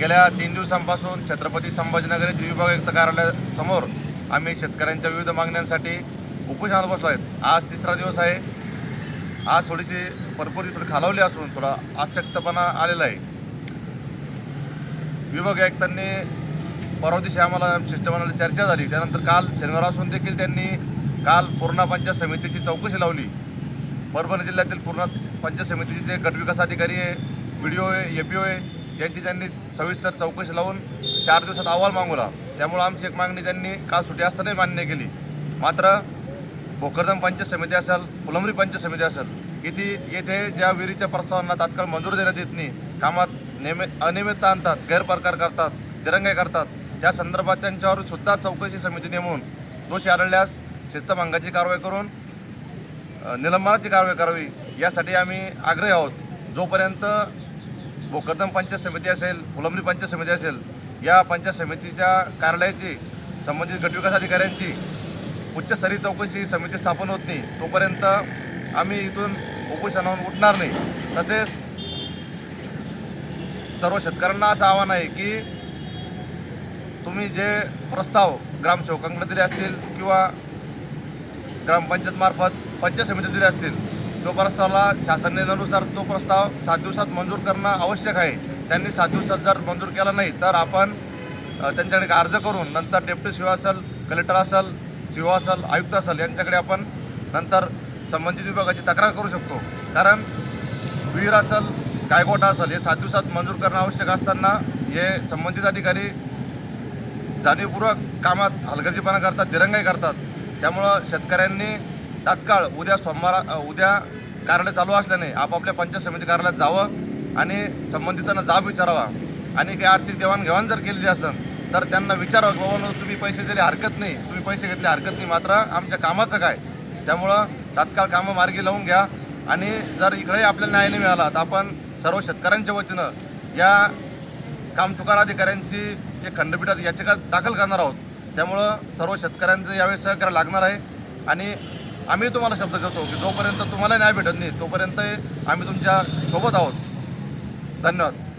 गेल्या तीन दिवसांपासून छत्रपती संभाजीनगर येथील विभाग आयुक्त कार्यालयासमोर आम्ही शेतकऱ्यांच्या विविध मागण्यांसाठी उपोषणात बसलो आहेत. आज तिसरा दिवस आहे. आज थोडीशी भरपूर थोडी खालावली असून थोडा आश्चक्तपणा आलेला आहे. विभाग आयुक्तांनी परवा दिवशी आम्हाला शिष्टमंडळाची चर्चा झाली. त्यानंतर काल शनिवार असून देखील त्यांनी काल पूर्णा पंचायत समितीची चौकशी लावली. परभणी जिल्ह्यातील पूर्णा पंचायत समितीचे जे गटविकास अधिकारी आहे बी डी ओ आहे ए पी ओ आहे यांची त्यांनी सविस्तर चौकशी लावून चार दिवसात अहवाल मागवला. त्यामुळं आमची एक मागणी त्यांनी काल सुटी असतानाही मान्य केली. मात्र भोकरदम पंचायत समिती असेल फुलंबरी पंचायत समिती असेल इथे येथे ज्या विहिरीच्या प्रस्तावांना तात्काळ मंजूर देण्यात येत नाही कामात नेहमी अनियमितता आणतात गैरप्रकार करतात दिरंगाई करतात त्या संदर्भात त्यांच्यावर सुद्धा चौकशी समिती नेमून दोषी आढळल्यास शिस्तभंगाची कारवाई करून निलंबनाची कारवाई करावी यासाठी आम्ही आग्रही आहोत. जोपर्यंत बोकरदम पंचायत समिती असेल फुलंबरी पंचायत समिती असेल या पंचायत समितीच्या कार्यालयाची संबंधित गटविकास अधिकाऱ्यांची उच्चस्तरीय चौकशी समिती स्थापन होत नाही. तोपर्यंत आम्ही इथून उपोषणावर उठणार नाही. तसेच सर्व शेतकऱ्यांना असं आव्हान आहे की तुम्ही जे प्रस्ताव ग्रामसेवकांकडे दिले असतील किंवा ग्रामपंचायतमार्फत पंचायत समिती दिले असतील तो प्रस्तावाला शासन निर्णयानुसार तो प्रस्ताव सात दिवसात मंजूर करणं आवश्यक आहे. त्यांनी सात दिवसात जर मंजूर केला नाही तर आपण त्यांच्याकडे अर्ज करून नंतर डेप्युटी सीओ असेल कलेक्टर असेल सीओ असेल आयुक्त असेल यांच्याकडे आपण नंतर संबंधित विभागाची तक्रार करू शकतो. कारण विहीर असेल गायगोटा असेल हे सात दिवसात मंजूर करणं आवश्यक असताना हे संबंधित अधिकारी जाणीवपूर्वक कामात हलगर्जीपणा करतात दिरंगाई करतात. त्यामुळं शेतकऱ्यांनी तात्काळ उद्या सोमवार उद्या कार्यालय चालू असल्याने आपापल्या पंचायत समिती कार्यालयात जावं आणि संबंधितांना जाब विचारावा. आणि काही आर्थिक देवाणघेवाण जर केलेली असेल तर त्यांना विचारावं की बाबा तुम्ही पैसे दिले हरकत नाही. तुम्ही पैसे घेतले हरकत नाही. मात्र आमच्या कामाचं काय? त्यामुळं तात्काळ कामं मार्गी लावून घ्या. आणि जर इकडेही आपल्याला न्याय नाही मिळाला तर आपण सर्व शेतकऱ्यांच्या वतीनं या कामचुकार अधिकाऱ्यांची जे खंडपीठात याचिका दाखल करणार आहोत. त्यामुळं सर्व शेतकऱ्यांचं यावेळी सहकार्य लागणार आहे. आणि आम्ही तुम्हाला शब्द देतो की जोपर्यंत तुम्हाला न्याय भेटत नाही तोपर्यंत आम्ही तुमच्यासोबत आहोत. धन्यवाद.